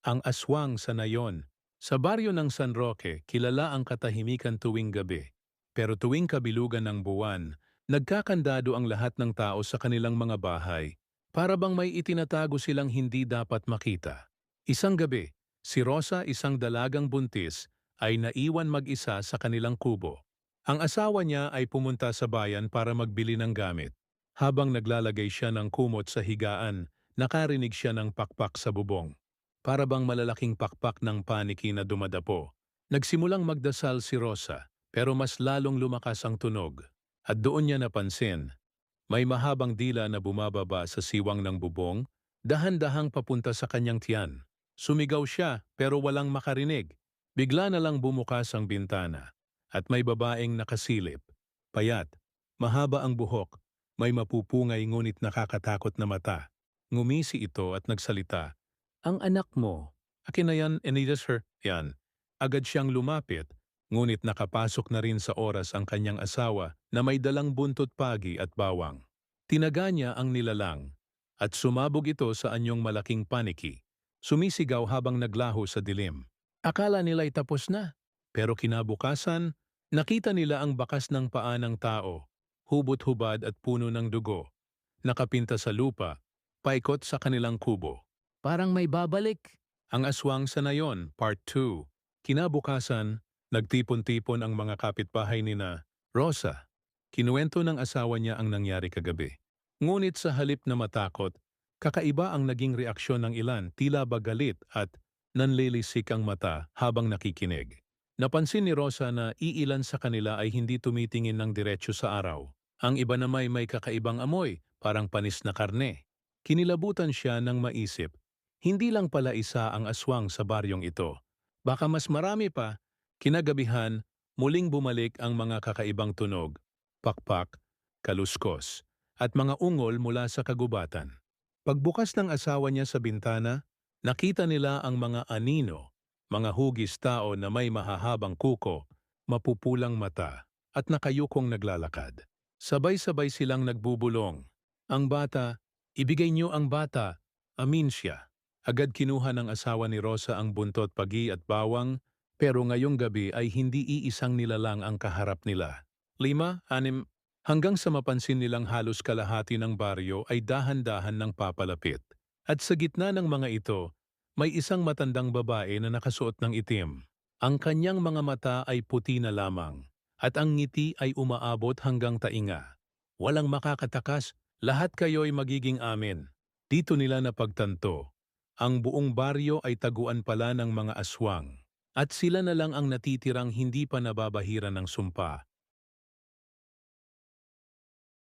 Ang aswang sa nayon. Sa baryo ng San Roque, kilala ang katahimikan tuwing gabi. Pero tuwing kabilugan ng buwan, nagkakandado ang lahat ng tao sa kanilang mga bahay. Para bang may itinatago silang hindi dapat makita. Isang gabi, si Rosa isang dalagang buntis ay naiwan mag-isa sa kanilang kubo. Ang asawa niya ay pumunta sa bayan para magbili ng gamit. Habang naglalagay siya ng kumot sa higaan, nakarinig siya ng pakpak sa bubong. Para bang malalaking pakpak ng paniki na dumadapo. Nagsimulang magdasal si Rosa, pero mas lalong lumakas ang tunog. At doon niya napansin, may mahabang dila na bumababa sa siwang ng bubong, dahan-dahang papunta sa kanyang tiyan. Sumigaw siya pero walang makarinig. Bigla na lang bumukas ang bintana at may babaeng nakasilip. Payat, mahaba ang buhok, may mapupungay ngunit nakakatakot na mata. Ngumisi ito at nagsalita. Ang anak mo. Akin na yan, Anita sir. Yan. Agad siyang lumapit, ngunit nakapasok na rin sa oras ang kanyang asawa na may dalang buntot pagi at bawang. Tinaga niya ang nilalang at sumabog ito sa anyong malaking paniki. Sumisigaw habang naglaho sa dilim. Akala nila'y tapos na, pero kinabukasan, nakita nila ang bakas ng paa ng tao, hubot-hubad at puno ng dugo, nakapinta sa lupa, paikot sa kanilang kubo. Parang may babalik. Ang aswang sa nayon, part 2. Kinabukasan, nagtipon-tipon ang mga kapitbahay ni na Rosa. Kinuwento ng asawa niya ang nangyari kagabi. Ngunit sa halip na matakot, kakaiba ang naging reaksyon ng ilan tila ba galit at nanlilisik ang mata habang nakikinig. Napansin ni Rosa na iilan sa kanila ay hindi tumitingin ng diretsyo sa araw. Ang iba naman may kakaibang amoy, parang panis na karne. Kinilabutan siya ng maisip, hindi lang pala isa ang aswang sa baryong ito. Baka mas marami pa, kinagabihan, muling bumalik ang mga kakaibang tunog, pakpak, kaluskos, at mga ungol mula sa kagubatan. Pagbukas ng asawa niya sa bintana, nakita nila ang mga anino, mga hugis tao na may mahahabang kuko, mapupulang mata, at nakayukong naglalakad. Sabay-sabay silang nagbubulong. Ang bata, ibigay niyo ang bata, amin siya. Agad kinuha ng asawa ni Rosa ang buntot pagi at bawang, pero ngayong gabi ay hindi iisang nilalang ang kaharap nila. Lima, anim, hanggang sa mapansin nilang halos kalahati ng baryo ay dahan-dahan ng papalapit. At sa gitna ng mga ito, may isang matandang babae na nakasuot ng itim. Ang kanyang mga mata ay puti na lamang, at ang ngiti ay umaabot hanggang tainga. Walang makakatakas, lahat kayo'y magiging amin. Dito nila napagtanto. Ang buong baryo ay taguan pala ng mga aswang. At sila na lang ang natitirang hindi pa nababahira ng sumpa